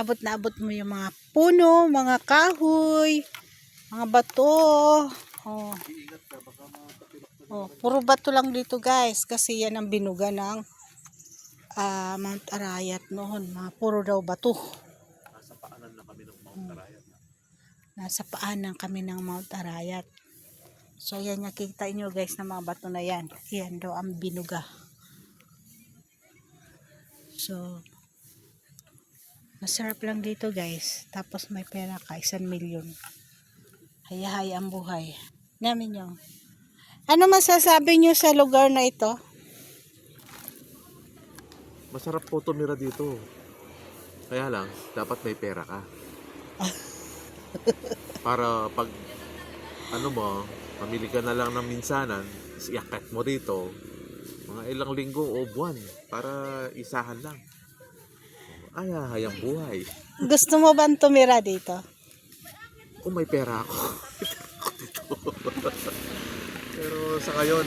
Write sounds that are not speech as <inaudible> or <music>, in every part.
abot na abot mo yung mga puno, mga kahoy, mga bato. Oh. Oh, puro bato lang dito guys kasi yan ang binuga ng ah, Mount Arayat noon. Mga puro daw bato. Nasa paanan na kami ng Mount Arayat. Nasa paanan kami ng Mount Arayat. So yan nakita nyo guys na mga bato na yan. Yan daw ang binuga. So masarap lang dito guys. Tapos may pera ka, isang milyon. Hayahay ang buhay. Namin nyo. Ano masasabi nyo sa lugar na ito? Masarap po tumira dito. Kaya lang, dapat may pera ka. <laughs> Para pag, ano mo, mamili ka na lang ng minsanan, iakat mo dito, mga ilang linggo o buwan, para isahan lang. Ay, hayang buhay. Gusto mo ba tumira dito? Kung may pera ako. <laughs> Pero sa ngayon,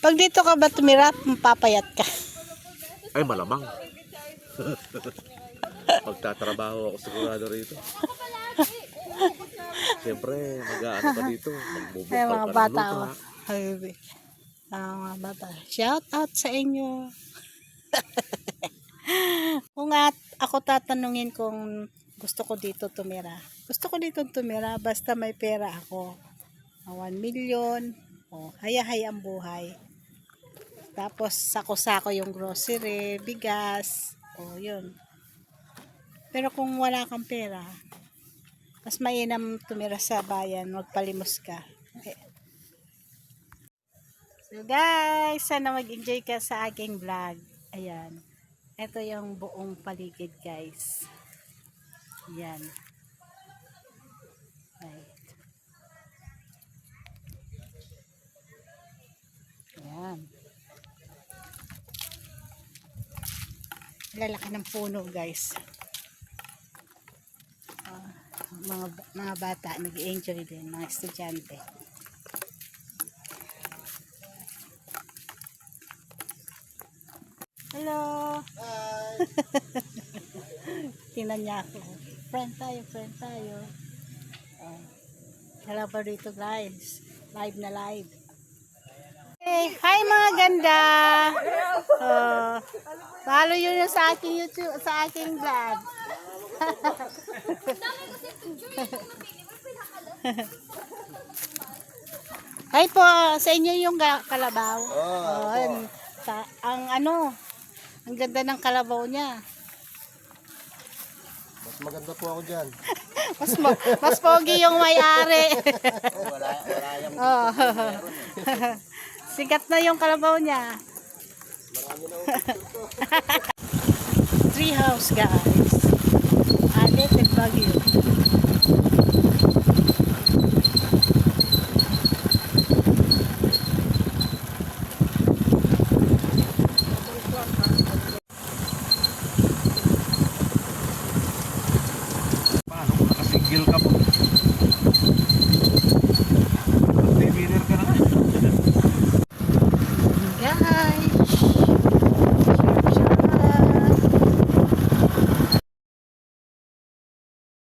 Pag dito ka ba tumira, mapapayat ka. ay malamang. <laughs> Pagtatrabaho ako sigurado rito. Siyempre, mag-aano ka dito. Magbubukal Ay, ka mga ng bata, lupa. oh. Ay, ah, mga bata. Shout out sa inyo. <laughs> ako tatanungin kung gusto ko dito tumira. Gusto ko dito tumira basta may pera ako. 1 million. Oh, hayahay ang buhay. Tapos sako-sako yung grocery, bigas. Oh, yun. Pero kung wala kang pera, mas mainam tumira sa bayan, magpalimos ka. Okay. So guys, sana mag-enjoy ka sa aking vlog. Ayan. Ito yung buong paligid guys. Ayan. Right. Ayan. Lalaki ng puno guys. Ah, mga, mga bata nag-enjoy din, mga estudyante. Hello! <laughs> Tingnan niya ako. Friend tayo, friend tayo. Oh. Hello pa dito guys. Live na live. Hey, hi mga ganda! Oh, follow yun yung sa aking YouTube, sa aking vlog. <laughs> Hi po, sa inyo yung kalabaw. Oh, yan. Sa- ang ano, ang ganda ng kalabaw niya. Mas maganda po ako dyan. <laughs> Mas mo, mas pogi yung may-ari. Wala, wala yung <laughs> oh. <laughs> Sikat na yung kalabaw niya. marami na Tree house guys. Alit at Baguio.